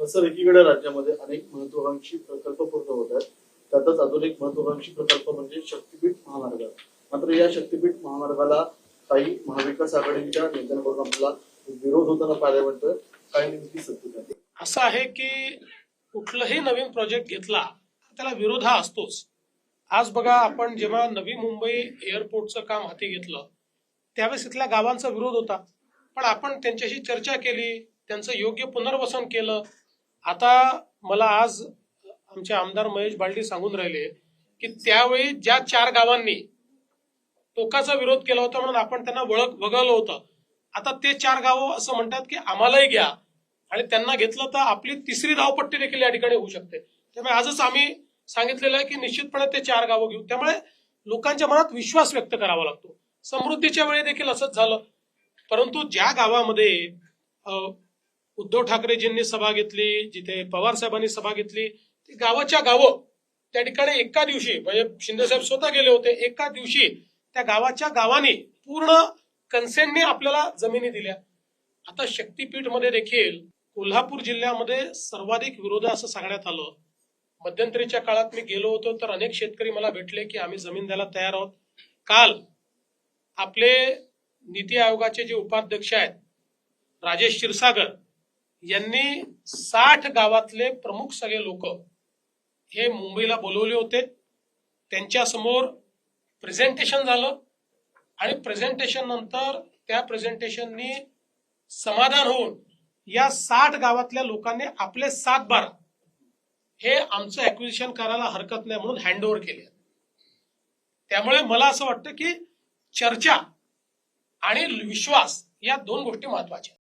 Sir एकीकडे राज्यामध्ये अनेक महत्वाकांक्षी प्रकल्प पूर्ण होत आहेत. त्यातच अजून एक महत्वाकांक्षी प्रकल्प म्हणजे शक्तीपीठ महामार्ग. मात्र या शक्तीपीठ महामार्गाला काही महाविकास आघाडीच्या नेत्यांकडून आपल्याला विरोध होताना पाहायला मिळतोय. काही नेमकी सत्य असं आहे की कुठलंही नवीन प्रोजेक्ट घेतला त्याला विरोध हा असतोच. आज बघा आपण जेव्हा नवी मुंबई एअरपोर्टचं काम हाती घेतलं त्यावेळेस इथल्या गावांचा विरोध होता. पण आपण त्यांच्याशी चर्चा केली त्यांचं योग्य पुनर्वसन केलं आता मला आज आमचे आमदार महेश बालडी सांगून राहिले की त्यावेळी ज्या चार गावांनी टोकाचा विरोध केला होता म्हणून आपण त्यांना वळख वगळलं होतं. आता ते चार गावं असं म्हणतात की आम्हालाही घ्या आणि त्यांना घेतलं तर आपली तिसरी धावपट्टी देखील या ठिकाणी होऊ शकते. त्यामुळे आजच आम्ही सांगितलेलं आहे की निश्चितपणे ते चार गावं घेऊ. त्यामुळे लोकांच्या मनात विश्वास व्यक्त करावा लागतो. समृद्धीच्या वेळी देखील असंच झालं. परंतु ज्या गावामध्ये उद्धव ठाकरेजींनी सभा घेतली जिथे पवार साहेबांनी सभा घेतली. ती गावाच्या गावं त्या ठिकाणी एका दिवशी म्हणजे शिंदेसाहेब स्वतः गेले होते एका दिवशी त्या गावाच्या गावांनी पूर्ण कन्सेंटने आपल्याला जमिनी दिल्या. आता शक्तीपीठमध्ये देखील कोल्हापूर जिल्ह्यामध्ये सर्वाधिक विरोध असं सांगण्यात आलं. मध्यंतरीच्या काळात मी गेलो होतो तर अनेक शेतकरी मला भेटले की आम्ही जमीन द्यायला तयार आहोत. काल आपले नीती आयोगाचे जे उपाध्यक्ष आहेत राजेश क्षीरसागर यांनी साठ गावातले प्रमुख सगळे लोक हे मुंबईला बोलवले होते त्यांच्यासमोर प्रेझेंटेशन झालं आणि प्रेझेंटेशन नंतर त्या प्रेझेंटेशननी समाधान होऊन या साठ गावातल्या लोकांनी आपले सात बारा हे आमचं ऍक्विजिशन करायला हरकत नाही म्हणून हँड केले त्यामुळे मला असं वाटतं की चर्चा आणि विश्वास या दोन गोष्टी महत्त्वाच्या आहेत.